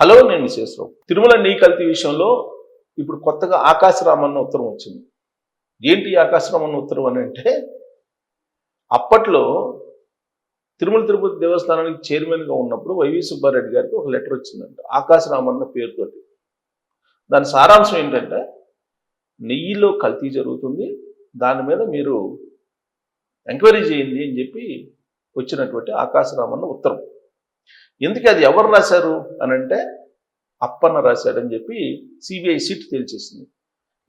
Hello నేను విశేషరావు తిరుమల నీ కల్తీ విషయంలో ఇప్పుడు కొత్తగా ఆకాశరామన్న ఉత్తరం వచ్చింది. ఏంటి ఈ ఆకాశరామన్న ఉత్తరం అని అంటే అప్పట్లో తిరుమల తిరుపతి దేవస్థానానికి చైర్మన్గా ఉన్నప్పుడు వైవి సుబ్బారెడ్డి గారికి ఒక లెటర్ వచ్చిందంట ఆకాశరామన్న పేరుతోటి. దాని సారాంశం ఏంటంటే నెయ్యిలో కల్తీ జరుగుతుంది దాని మీద మీరు ఎంక్వైరీ చేయండి అని చెప్పి వచ్చినటువంటి ఆకాశరామన్న ఉత్తరం. ఎందుకు అది ఎవరు రాశారు అని అంటే అప్పన్న రాశాడని చెప్పి సిబిఐ సిట్ తేల్చేసింది.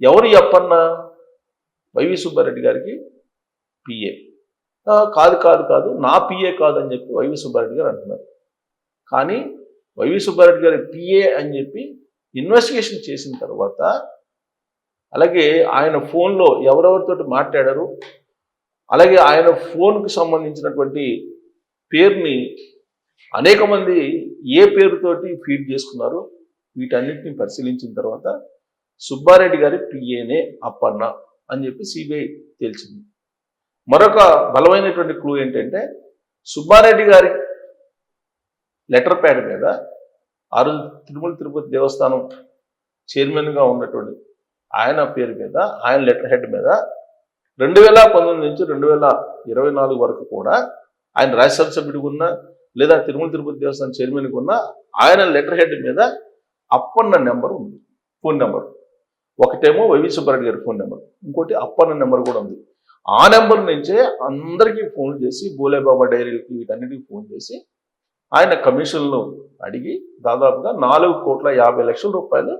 ఎవరు ఈ అప్పన్న? వైవి సుబ్బారెడ్డి గారికి పిఏ. కాదు కాదు కాదు నా పిఏ కాదు అని చెప్పి వైవి సుబ్బారెడ్డి గారు అంటున్నారు. కానీ వైవి సుబ్బారెడ్డి గారి పిఏ అని చెప్పి ఇన్వెస్టిగేషన్ చేసిన తర్వాత అలాగే ఆయన ఫోన్లో ఎవరెవరితో మాట్లాడారు అలాగే ఆయన ఫోన్కు సంబంధించినటువంటి పేరుని అనేక మంది ఏ పేరుతోటి ఫీడ్ చేసుకున్నారు వీటన్నిటిని పరిశీలించిన తర్వాత సుబ్బారెడ్డి గారి పిఏనే అప్పన్న అని చెప్పి సిబిఐ తేల్చింది. మరొక బలమైనటువంటి క్లూ ఏంటంటే సుబ్బారెడ్డి గారి లెటర్ ప్యాడ్ మీద ఆ రోజు తిరుమల తిరుపతి దేవస్థానం చైర్మన్గా ఉన్నటువంటి ఆయన పేరు మీద ఆయన లెటర్ హెడ్ మీద రెండు వేల పంతొమ్మిది నుంచి రెండు వేల ఇరవై నాలుగు వరకు కూడా ఆయన రాజ్యసభ సభ్యుడిగా ఉన్న లేదా తిరుమల తిరుపతి దేవస్థానం చైర్మన్కి ఉన్న ఆయన లెటర్ హెడ్ మీద అప్పన్న నెంబర్ ఉంది ఫోన్ నెంబర్. ఒకటేమో వైవి సుబ్బారెడ్డి గారి ఫోన్ నెంబర్. ఇంకోటి అప్పన్న నెంబర్ కూడా ఉంది. ఆ నెంబర్ నుంచే అందరికీ ఫోన్ చేసి బోలేబాబా డైరీలకి వీటన్నిటికీ ఫోన్ చేసి ఆయన కమిషన్లు అడిగి దాదాపుగా నాలుగు కోట్ల యాభై లక్షల రూపాయలు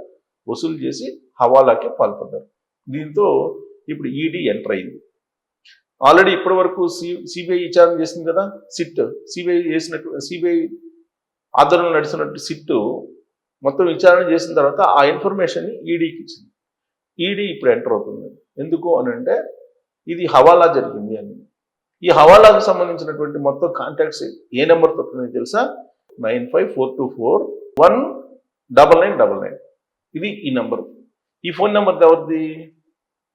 వసూలు చేసి హవాలాకి పాల్పడ్డారు. దీంతో ఇప్పుడు ఈడీ ఎంటర్ అయింది. ఆల్రెడీ ఇప్పటి వరకు సిబిఐ విచారణ చేసింది కదా సిట్. సిబిఐ చేసినట్టు సిబిఐ ఆధ్వర్యంలో నడిచినట్టు సిట్ మొత్తం విచారణ చేసిన తర్వాత ఆ ఇన్ఫర్మేషన్ ఈడీకి ఇచ్చింది. ఈడీ ఇప్పుడు ఎంటర్ అవుతుంది. ఎందుకు అని అంటే ఇది హవాలా జరిగింది అని. ఈ హవాలాకు సంబంధించినటువంటి మొత్తం కాంటాక్ట్స్ ఏ నెంబర్ తొక్కున్నాయి తెలుసా? Nine five four two four one double nine double nine. ఇది ఈ నెంబర్. ఈ ఫోన్ నెంబర్ ఎవరిది?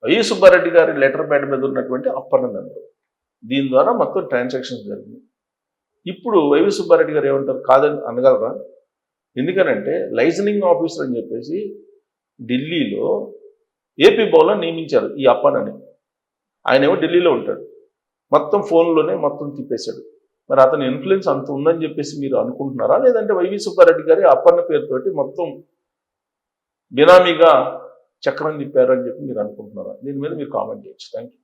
వైఎస్ సుబ్బారెడ్డి గారి లెటర్ ప్యాడ్ మీద ఉన్నటువంటి అప్పన్న నెంబర్. దీని ద్వారా మొత్తం ట్రాన్సాక్షన్స్ జరిగింది ఇప్పుడు వైవి సుబ్బారెడ్డి గారు ఏమంటారు? కాదని అనగలరా? ఎందుకనంటే లైసనింగ్ ఆఫీసర్ అని చెప్పేసి ఢిల్లీలో ఏపీ బౌలర్ నియమించారు ఈ అప్పనని ఆయన ఏమో ఢిల్లీలో ఉంటాడు. మొత్తం ఫోన్లోనే మొత్తం తిప్పేశాడు. మరి అతని ఇన్ఫ్లుయెన్స్ అంత ఉందని చెప్పేసి మీరు అనుకుంటున్నారా? లేదంటే వైవి సుబ్బారెడ్డి గారి అప్పన్న పేరుతోటి మొత్తం బినామీగా చక్రం తిప్పారు అని చెప్పి మీరు అనుకుంటున్నారా? దీని మీద మీరు కామెంట్ చేయొచ్చు. Thank you